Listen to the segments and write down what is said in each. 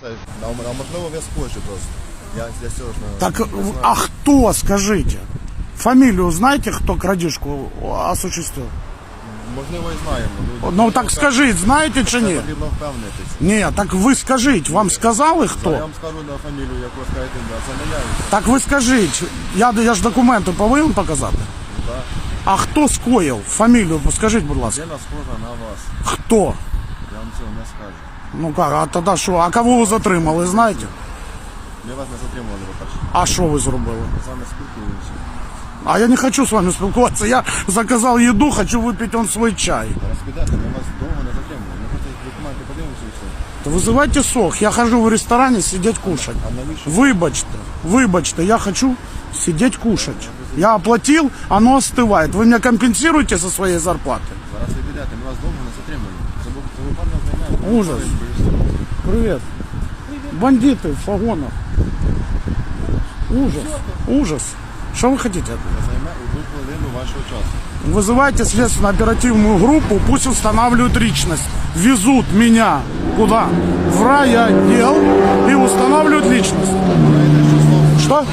Це, а а можливо ви схожі просто. Я для цього ж не Так, не знаю. а кто, скажите? Фамилию знаете, кто крадежку осуществил? Можливо, і знаємо. Ну так скажіть, знаєте чи Це ні? потрібно впевнитись. Ні, так ви скажіть, вам сказали Я хто? вам скажу на фамілію, яку ви скажете, ім'я. це не я. і Так ви скажіть, я, я ж документи повинен показати. Да. А хто скоїв? Фамілію скажіть, будь ласка. Людина схожа на вас. Хто? Я вам цього не скажу. Ну как, а тоді що? А кого ви затримали, знаєте? Ми вас не затримували, по-перше. А що ви зробили? Ми з вами спілкуємося. А я не хочу з вами спілкуватися. Я заказав їду, хочу випити он свій чай. Зараз підете, ми вас довго не затримуємо. Ми просто документи подивимося і все. То вызывайте сок. Я хожу в ресторане сидеть кушать. А навіщо? Вибачте, вибачте, я хочу сидеть кушать. Я оплатил, оно остывает. Вы меня компенсируете со своей зарплаты? Зараз ви підете, ми вас довго не затримуємо. Це бу- це буквально займає. Ужас. Привет. Бандиты в погонах. Ужас. Ужас. Что вы хотите? от меня? Займе одну хвилину вашого часу. Вызывайте следственно-оперативную группу, пусть устанавливают личность. Везут меня куда? В райотдел и устанавливают личность. Знаєте, що слово Что?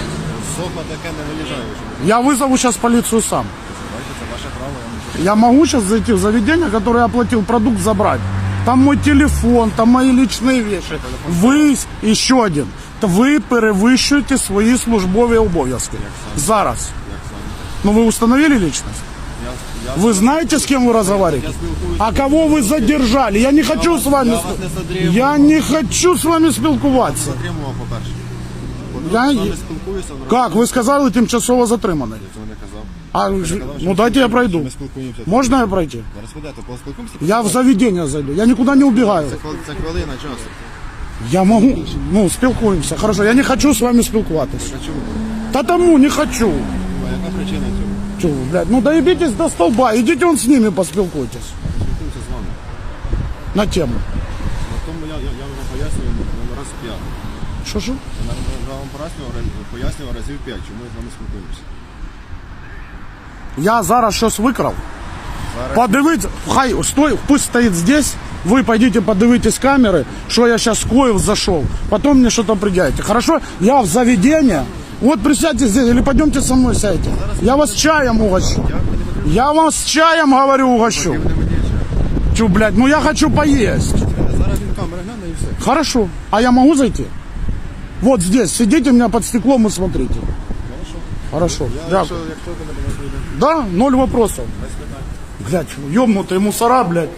сок на таке не виїжджає. що Я вызову сейчас полицию сам. Бачите, це ваше право. я не Я могу сейчас зайти в заведение, которое я оплатил продукт, забрать. Там мой телефон, там мои личные вещи. Ви, еще один. Та Ви перевищуєте свої службові обов'язки. Зараз. Ну ви установили личность? Я, я, Вы знаете, с кем вы разговариваете? я спілкуюся. А кого вы задержали? Я не хочу с вами... я вас не затримую. Я не хочу с вами спілкуватися. затримував, по-перше. Я- Я з вами спілкуюся. ну, Как? Ви сказали тимчасово затриманий. Я цього не казав. А, ж- Казав, що ну ми дайте я спілкуємося, пройду. Ми спілкуємося. Можна я пройти? Зараз підете, поспілкуємося. Я в заведение зайду. Я никуда не убегаю. Це, хвил- це хвилина часу. Я могу, ну, спілкуємося. Хорошо, я не хочу з вами спілкуватися. А чому? Та тому не хочу. А яка причина цього? Чого, блядь, ну доебитесь до столба, ідіть он з ними поспілкуйтесь Спілкуюся з вами. на тему. На тому я, я, я вам пояснюю на раз п'ять. Що що? Я нам- я вам пояснював, раз- пояснював разів п'ять, чому ми з вами спілкуємося. Я зараз щось викрав. Зараз Подивіться, хай стой, пусть стоїть здесь. Ви пойдите подивитесь камери, що я сейчас коев зашел. Потом мне что-то предъявите. Хорошо? Я в заведение. Вот присядьте здесь или пойдемте со мной сядьте. Я вас чаем угощу. Я вас чаем, говорю, угощу. не мені ще. Чу, блядь, ну я хочу поесть. Зараз він камери гляне і все. Хорошо. А я могу зайти? Вот здесь. Сидите у меня под стеклом и смотрите. Хорошо. Я, будеш вийде, Да, ноль вопросов. Блядь, ёбнутые мусора, блядь.